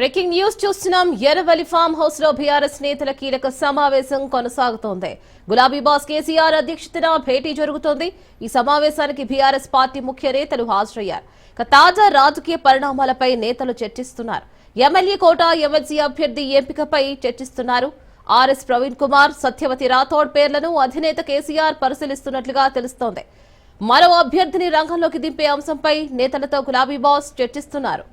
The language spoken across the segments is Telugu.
బ్రేకింగ్ న్యూస్ చూస్తున్నాం. ఎర్రవల్లి ఫామ్ హౌస్లో బీఆర్ఎస్ నేతల కీలక సమావేశం కొనసాగుతోంది. గులాబీ బాస్ కేసీఆర్ అధ్యక్షతన భేటీ జరుగుతోంది. ఈ సమావేశానికి బీఆర్ఎస్ పార్టీ ముఖ్య నేతలు హాజరయ్యారు. తాజా రాజకీయ పరిణామాలపై నేతలు చర్చిస్తున్నారు. ఎమ్మెల్యే కోట ఎమ్మెల్సీ అభ్యర్థి ఎంపికపై చర్చిస్తున్నారు. ఆర్ఎస్ ప్రవీణ్ కుమార్ సత్యవతి రాథోడ్ పేర్లను అధినేత కేసీఆర్ పరిశీలిస్తున్నట్లుగా తెలుస్తోంది. మరో అభ్యర్థిని రంగంలోకి దింపే అంశంపై నేతలతో గులాబీ బాస్ చర్చిస్తున్నారు.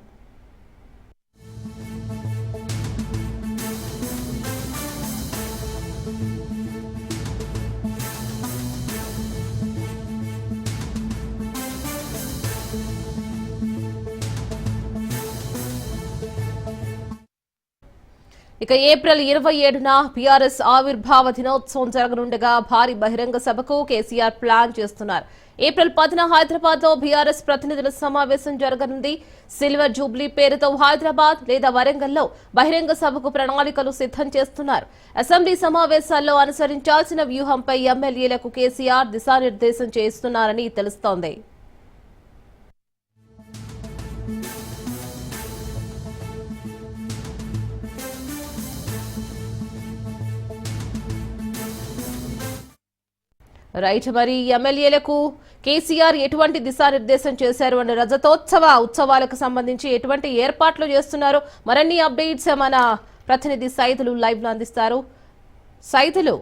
ఇక ఏప్రిల్ ఇరవై ఏడున బీఆర్ఎస్ ఆవిర్భావ దినోత్సవం జరగనుండగా భారీ బహిరంగ సభకు కేసీఆర్ ప్లాన్ చేస్తున్నారు. ఏప్రిల్ పదిన హైదరాబాద్లో బీఆర్ఎస్ ప్రతినిధుల సమావేశం జరగనుంది. సిల్వర్ జూబ్లీ పేరుతో హైదరాబాద్ లేదా వరంగల్లో బహిరంగ సభకు ప్రణాళికలు సిద్ధం చేస్తున్నారు. అసెంబ్లీ సమావేశాల్లో అనుసరించాల్సిన వ్యూహంపై ఎమ్మెల్యేలకు కేసీఆర్ దిశానిర్దేశం చేస్తున్నారని తెలుస్తోంది. రైట్ మరి ఎమ్మెల్యేలకు కేసీఆర్ ఎటువంటి దిశానిర్దేశం చేశారు అనే రజతోత్సవ ఉత్సవాలకు సంబంధించి ఎటువంటి ఏర్పాట్లు చేస్తున్నారు? మరిన్ని అప్డేట్స్ మన ప్రతినిధి సైతులు లైవ్లో అందిస్తారు. సైతులు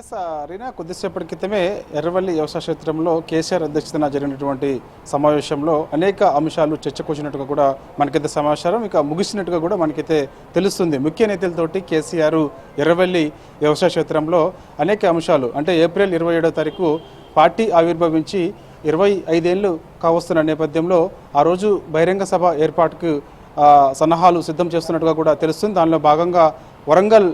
ఎస్ రీనా కొద్దిసేపటి క్రితమే ఎర్రవల్లి వ్యవసాయ క్షేత్రంలో కేసీఆర్ అధ్యక్షతన జరిగినటువంటి సమావేశంలో అనేక అంశాలు చర్చకొచ్చినట్టుగా కూడా మనకైతే సమాచారం. ఇక ముగిసినట్టుగా కూడా మనకైతే తెలుస్తుంది. ముఖ్య నేతలతోటి కేసీఆర్ ఎర్రవల్లి వ్యవసాయ క్షేత్రంలో అనేక అంశాలు. అంటే ఏప్రిల్ ఇరవై ఏడో తారీఖు పార్టీ ఆవిర్భవించి ఇరవై ఐదేళ్ళు కావస్తున్న నేపథ్యంలో ఆ రోజు బహిరంగ సభ ఏర్పాటుకు సన్నాహాలు సిద్ధం చేస్తున్నట్టుగా కూడా తెలుస్తుంది. దానిలో భాగంగా వరంగల్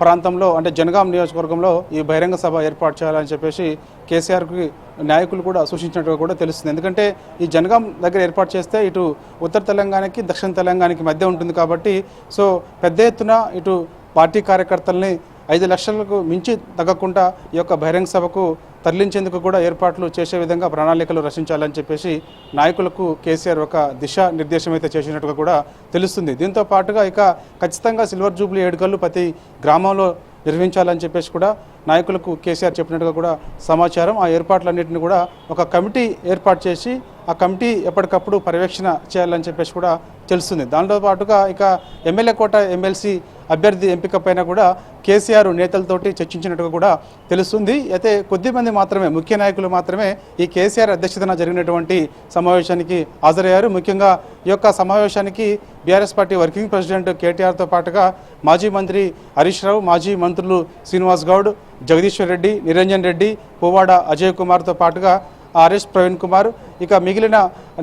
ప్రాంతంలో అంటే జనగాం నియోజకవర్గంలో ఈ బహిరంగ సభ ఏర్పాటు చేయాలని చెప్పేసి కేసీఆర్కి నాయకులు కూడా సూచించినట్టుగా కూడా తెలుస్తుంది. ఎందుకంటే ఈ జనగాం దగ్గర ఏర్పాటు చేస్తే ఇటు ఉత్తర తెలంగాణకి దక్షిణ తెలంగాణకి మధ్య ఉంటుంది కాబట్టి సో పెద్ద ఎత్తున ఇటు పార్టీ కార్యకర్తల్ని ఐదు లక్షలకు మించి తగ్గకుండా ఈ యొక్క బహిరంగ సభకు తరలించేందుకు కూడా ఏర్పాట్లు చేసే విధంగా ప్రణాళికలు రచించాలని చెప్పేసి నాయకులకు కేసీఆర్ ఒక దిశ నిర్దేశం అయితే చేసినట్టుగా కూడా తెలుస్తుంది. దీంతో పాటుగా ఇక ఖచ్చితంగా సిల్వర్ జూబ్లీ వేడుకలు ప్రతి గ్రామంలో నిర్వహించాలని చెప్పేసి కూడా నాయకులకు కేసీఆర్ చెప్పినట్టుగా కూడా సమాచారం. ఆ ఏర్పాట్లన్నింటిని కూడా ఒక కమిటీ ఏర్పాటు చేసి ఆ కమిటీ ఎప్పటికప్పుడు పర్యవేక్షణ చేయాలని చెప్పేసి కూడా తెలుస్తుంది. దానితో పాటుగా ఇక ఎమ్మెల్యే కోట ఎమ్మెల్సీ అభ్యర్థి ఎంపిక పైన కూడా కేసీఆర్ నేతలతోటి చర్చించినట్టుగా కూడా తెలుస్తుంది. అయితే కొద్దిమంది మాత్రమే ముఖ్య నాయకులు మాత్రమే ఈ కేసీఆర్ అధ్యక్షతన జరిగినటువంటి సమావేశానికి హాజరయ్యారు. ముఖ్యంగా ఈ యొక్క సమావేశానికి బీఆర్ఎస్ పార్టీ వర్కింగ్ ప్రెసిడెంట్ కేటీఆర్తో పాటుగా మాజీ మంత్రి హరీష్ రావు మాజీ మంత్రులు శ్రీనివాస్ గౌడ్ జగదీశ్వర్ రెడ్డి నిరంజన్ రెడ్డి పువ్వాడ అజయ్ కుమార్తో పాటుగా ఆర్ఎస్ ప్రవీణ్ కుమార్ ఇక మిగిలిన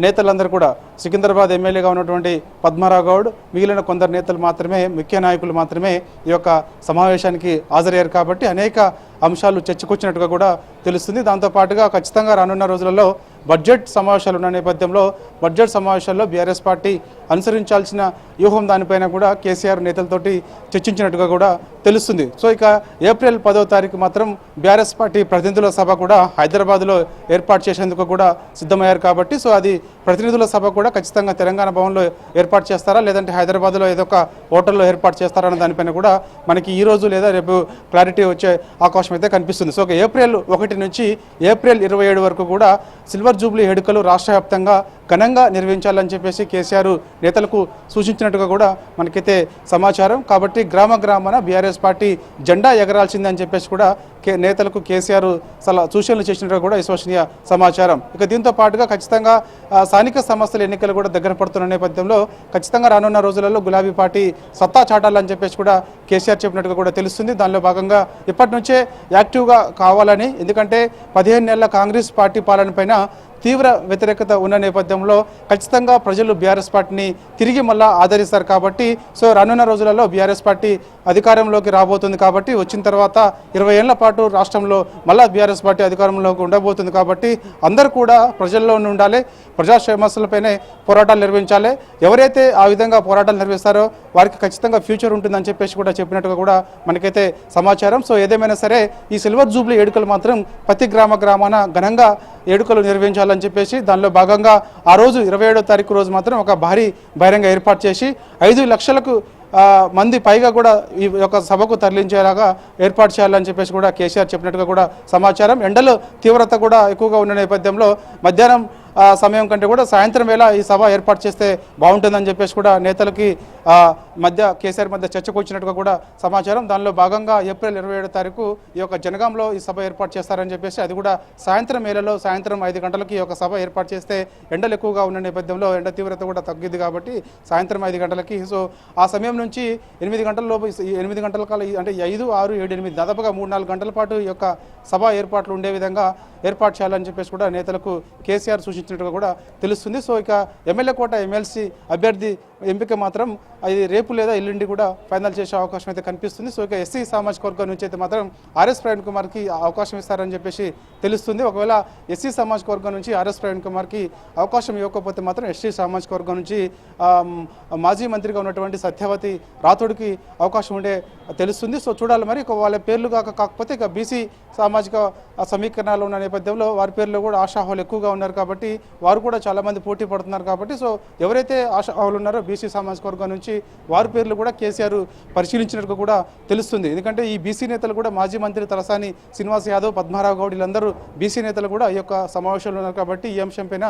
నేతలందరూ కూడా సికింద్రాబాద్ ఎమ్మెల్యేగా ఉన్నటువంటి పద్మారావు గౌడ్ మిగిలిన కొందరు నేతలు మాత్రమే ముఖ్య నాయకులు మాత్రమే ఈ యొక్క సమావేశానికి హాజరయ్యారు కాబట్టి అనేక అంశాలు చర్చకొచ్చినట్టుగా కూడా తెలుస్తుంది. దాంతోపాటుగా ఖచ్చితంగా రానున్న రోజులలో బడ్జెట్ సమావేశాలు ఉన్న నేపథ్యంలో బడ్జెట్ సమావేశాల్లో బీఆర్ఎస్ పార్టీ అనుసరించాల్సిన వ్యూహం దానిపైన కూడా కేసీఆర్ నేతలతోటి చర్చించినట్టుగా కూడా తెలుస్తుంది. సో ఇక ఏప్రిల్ పదో తారీఖు మాత్రం బీఆర్ఎస్ పార్టీ ప్రతినిధుల సభ కూడా హైదరాబాద్లో ఏర్పాటు చేసేందుకు కూడా సిద్ధమయ్యారు కాబట్టి సో అది ప్రతినిధుల సభ కూడా ఖచ్చితంగా తెలంగాణ భవన్లో ఏర్పాటు చేస్తారా? లేదంటే హైదరాబాద్లో ఏదో ఒక హోటల్లో ఏర్పాటు చేస్తారన్న దానిపైన కూడా మనకి ఈ రోజు లేదా రేపు క్లారిటీ వచ్చే అవకాశం అయితే కనిపిస్తుంది. సో ఒక ఏప్రిల్ ఒకటి నుంచి ఏప్రిల్ ఇరవై ఏడు వరకు కూడా సిల్వర్ జూబ్లీ వేడుకలు రాష్ట్ర వ్యాప్తంగా ఘనంగా నిర్వహించాలని చెప్పేసి కేసీఆర్ నేతలకు సూచించినట్టుగా కూడా మనకైతే సమాచారం. కాబట్టి గ్రామ గ్రామాన బీఆర్ఎస్ పార్టీ జెండా ఎగరాల్సిందని చెప్పేసి కూడా నేతలకు కేసీఆర్ సలహా సూచనలు చేసినట్టుగా కూడా విశ్వసనీయ సమాచారం. ఇక దీంతో పాటుగా ఖచ్చితంగా స్థానిక సంస్థల ఎన్నికలు కూడా దగ్గర పడుతున్న నేపథ్యంలో ఖచ్చితంగా రానున్న రోజులలో గులాబీ పార్టీ సత్తా చాటాలని చెప్పేసి కూడా కేసీఆర్ చెప్పినట్టుగా కూడా తెలుస్తుంది. దానిలో భాగంగా ఇప్పటి నుంచే యాక్టివ్గా కావాలని ఎందుకంటే పదిహేను నెలల కాంగ్రెస్ పార్టీ పాలన పైన తీవ్ర వ్యతిరేకత ఉన్న నేపథ్యంలో ఖచ్చితంగా ప్రజలు బీఆర్ఎస్ పార్టీని తిరిగి మళ్ళా ఆదరిస్తారు కాబట్టి సో రానున్న రోజులలో బీఆర్ఎస్ పార్టీ అధికారంలోకి రాబోతుంది కాబట్టి వచ్చిన తర్వాత ఇరవై ఏళ్ళ పాటు రాష్ట్రంలో మళ్ళా బీఆర్ఎస్ పార్టీ అధికారంలోకి ఉండబోతుంది కాబట్టి అందరూ కూడా ప్రజల్లో ఉండాలి ప్రజా సమస్యలపైనే పోరాటాలు నిర్వహించాలి. ఎవరైతే ఆ విధంగా పోరాటాలు నిర్వహిస్తారో వారికి ఖచ్చితంగా ఫ్యూచర్ ఉంటుందని చెప్పేసి కూడా చెప్పినట్టుగా కూడా మనకైతే సమాచారం. సో ఏదేమైనా సరే ఈ సిల్వర్ జూబ్లీ ఏడుకలు మాత్రం ప్రతి గ్రామ గ్రామాన ఘనంగా ఏడుకలు నిర్వహించాలని అని చెప్పేసి దానిలో భాగంగా ఆ రోజు ఇరవై ఏడో తారీఖు రోజు మాత్రం ఒక భారీ బహిరంగ ఏర్పాటు చేసి ఐదు లక్షలకు మంది పైగా కూడా ఈ యొక్క సభకు తరలించేలాగా ఏర్పాటు చేయాలని చెప్పేసి కూడా కేసీఆర్ చెప్పినట్టుగా కూడా సమాచారం. ఎండలు తీవ్రత కూడా ఎక్కువగా ఉన్న నేపథ్యంలో మధ్యాహ్నం సమయం కంటే కూడా సాయంత్రం వేళ ఈ సభ ఏర్పాటు చేస్తే బాగుంటుందని చెప్పేసి కూడా నేతలకి మధ్య కేసీఆర్ మధ్య చర్చకు వచ్చినట్టుగా కూడా సమాచారం. దానిలో భాగంగా ఏప్రిల్ ఇరవై ఏడో తారీఖు ఈ యొక్క జనగాంలో ఈ సభ ఏర్పాటు చేస్తారని చెప్పేసి అది కూడా సాయంత్రం వేళలో సాయంత్రం ఐదు గంటలకి ఈ యొక్క సభ ఏర్పాటు చేస్తే ఎండలు ఎక్కువగా ఉన్న నేపథ్యంలో ఎండ తీవ్రత కూడా తగ్గింది కాబట్టి సాయంత్రం ఐదు గంటలకి. సో ఆ సమయం నుంచి ఎనిమిది గంటల లోపు ఎనిమిది గంటల కాల అంటే ఐదు ఆరు ఏడు ఎనిమిది దాదాపుగా మూడు నాలుగు గంటల పాటు ఈ యొక్క సభ ఏర్పాట్లు ఉండే విధంగా ఏర్పాటు చేయాలని చెప్పేసి కూడా నేతలకు కేసీఆర్ సూచించినట్టుగా కూడా తెలుస్తుంది. సో ఇక ఎమ్మెల్యే కోట ఎమ్మెల్సీ అభ్యర్థి ఎంపిక మాత్రం అది రేపు లేదా ఎల్లుండి కూడా ఫైనల్ చేసే అవకాశం అయితే కనిపిస్తుంది. సో ఇక ఎస్సీ సామాజిక వర్గం నుంచి అయితే మాత్రం ఆర్ఎస్ ప్రవీణ్ కుమార్కి అవకాశం ఇస్తారని చెప్పేసి తెలుస్తుంది. ఒకవేళ ఎస్సీ సామాజిక వర్గం నుంచి ఆర్ఎస్ ప్రవీణ్ కుమార్కి అవకాశం ఇవ్వకపోతే మాత్రం ఎస్సీ సామాజిక వర్గం నుంచి మాజీ మంత్రిగా ఉన్నటువంటి సత్యవతి రాథోడ్కి అవకాశం ఉండే తెలుస్తుంది. సో చూడాలి మరి వాళ్ళ పేర్లు కాక కాకపోతే ఇక బీసీ సామాజిక సమీకరణాలు ఉన్న నేపథ్యంలో వారి పేర్లు కూడా ఆశాహులు ఎక్కువగా ఉన్నారు కాబట్టి వారు కూడా చాలామంది పోటీ పడుతున్నారు కాబట్టి సో ఎవరైతే ఆశాహులు ఉన్నారో బీసీ సామాజిక వర్గం నుంచి వారి పేర్లు కూడా కేసీఆర్ పరిశీలించినట్టుగా కూడా తెలుస్తుంది. ఎందుకంటే ఈ బీసీ నేతలు కూడా మాజీ మంత్రి తలసాని శ్రీనివాస్ యాదవ్ పద్మారావు గౌడ్ వీళ్ళందరూ బీసీ నేతలు కూడా ఈ యొక్క సమావేశంలో ఉన్నారు కాబట్టి ఈ అంశం పైన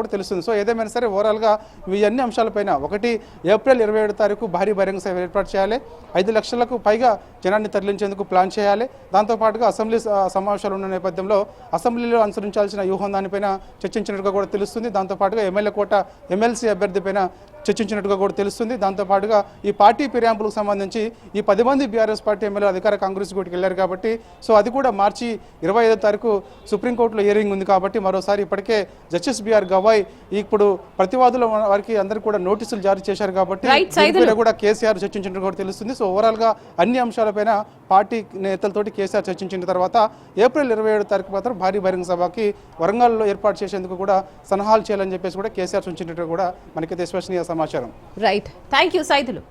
కూడా తెలుస్తుంది. సో ఏదేమైనా సరే ఓవరాల్గా ఇవన్నీ అన్ని అంశాలపైన ఒకటి ఏప్రిల్ ఇరవై ఏడు తారీఖు భారీ బహిరంగ సభ ఏర్పాటు చేయాలి. ఐదు లక్షలకు పైగా జనాన్ని తరలించేందుకు ప్లాన్ చేయాలి. దాంతోపాటుగా అసెంబ్లీ సమావేశాలు ఉన్న నేపథ్యంలో అసెంబ్లీలో అనుసరించాల్సిన వ్యూహం దానిపైన చర్చించినట్టుగా కూడా తెలుస్తుంది. దాంతోపాటుగా ఎమ్మెల్యే కోట ఎమ్మెల్సీ అభ్యర్థిపైన చర్చించినట్టుగా కూడా తెలుస్తుంది. దాంతోపాటుగా ఈ పార్టీ ఫిర్యాంపులకు సంబంధించి ఈ పది మంది బీఆర్ఎస్ పార్టీ ఎమ్మెల్యే అధికార కాంగ్రెస్ గుడికి వెళ్ళారు కాబట్టి సో అది కూడా మార్చి ఇరవై ఐదో తారీఖు సుప్రీంకోర్టులో హియరింగ్ ఉంది కాబట్టి మరోసారి ఇప్పటికే జస్టిస్ బిఆర్ గవాయ్ ఇప్పుడు ప్రతివాదుల వారికి అందరికీ కూడా నోటీసులు జారీ చేశారు కాబట్టి కూడా కేసీఆర్ చర్చించినట్టు కూడా తెలుస్తుంది. సో ఓవరాల్గా అన్ని అంశాలపైన పార్టీ నేతలతోటి కేసీఆర్ చర్చించిన తర్వాత ఏప్రిల్ ఇరవై ఏడు తారీఖు మాత్రం భారీ బహిరంగ సభకి వరంగల్లో ఏర్పాటు చేసేందుకు కూడా సలహాలు చేయాలని చెప్పేసి కూడా కేసీఆర్ సూచించినట్టు కూడా మనకైతే విశ్వసనీయ సమాచారం. Right thank you Saidulu